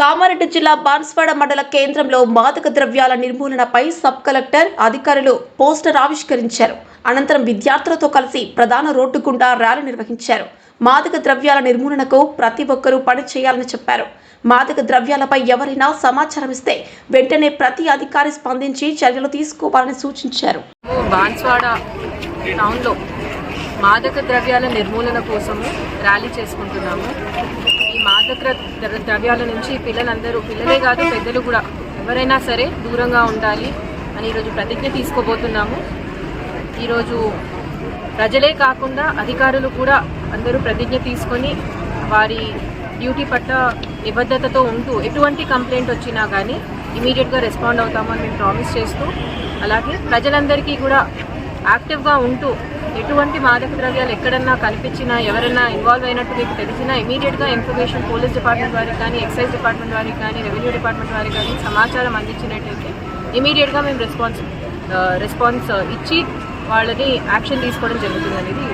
కామారెడ్డి జిల్లా బాన్స్వాడ మండల కేంద్రంలో మాదక ద్రవ్యాల నిర్మూలనపై సబ్ కలెక్టర్ అధికారులు పోస్టర్ ఆవిష్కరించారు. అనంతరం విద్యార్థులతో కలిసి ప్రధాన రోడ్డు గుండా ర్యాలీ నిర్వహించారు. మాదక ద్రవ్యాల నిర్మూలనకు ప్రతి ఒక్కరూ పని చేయాలని చెప్పారు. మాదక ద్రవ్యాలపై ఎవరైనా సమాచారం ఇస్తే వెంటనే ప్రతి అధికారి స్పందించి చర్యలు తీసుకోవాలని సూచించారు. బాన్స్వాడ టౌన్లో మాదక ద్రవ్యాల నిర్మూలన కోసము ర్యాలీ చేసుకుంటున్నాము. మాదక ద్రవ్యాల నుంచి పిల్లలందరూ పిల్లలే కాదు పెద్దలు కూడా ఎవరైనా సరే దూరంగా ఉండాలి అని ఈరోజు ప్రతిజ్ఞ తీసుకోబోతున్నాము. ఈరోజు ప్రజలే కాకుండా అధికారులు కూడా అందరూ ప్రతిజ్ఞ తీసుకొని వారి డ్యూటీ పట్ల నిబద్ధతతో ఉంటూ ఎటువంటి కంప్లైంట్ వచ్చినా కానీ ఇమీడియట్గా రెస్పాండ్ అవుతామని మేము ప్రామిస్ చేస్తూ అలాగే ప్రజలందరికీ కూడా యాక్టివ్గా ఉంటూ ఎటువంటి మాదక ద్రవ్యాలు ఎక్కడన్నా కనిపించినా ఎవరైనా ఇన్వాల్వ్ అయినట్టు మీకు తెలిసినా ఇమీడియట్గా ఇన్ఫర్మేషన్ పోలీస్ డిపార్ట్మెంట్ వారికి కానీ ఎక్సైజ్ డిపార్ట్మెంట్ వారికి కానీ రెవెన్యూ డిపార్ట్మెంట్ వారికి కానీ సమాచారం అందించినట్టయితే ఇమీడియట్గా మేము రెస్పాన్స్ రెస్పాన్స్ uh, uh, ఇచ్చి వాళ్ళని యాక్షన్ తీసుకోవడం జరుగుతుంది అనేది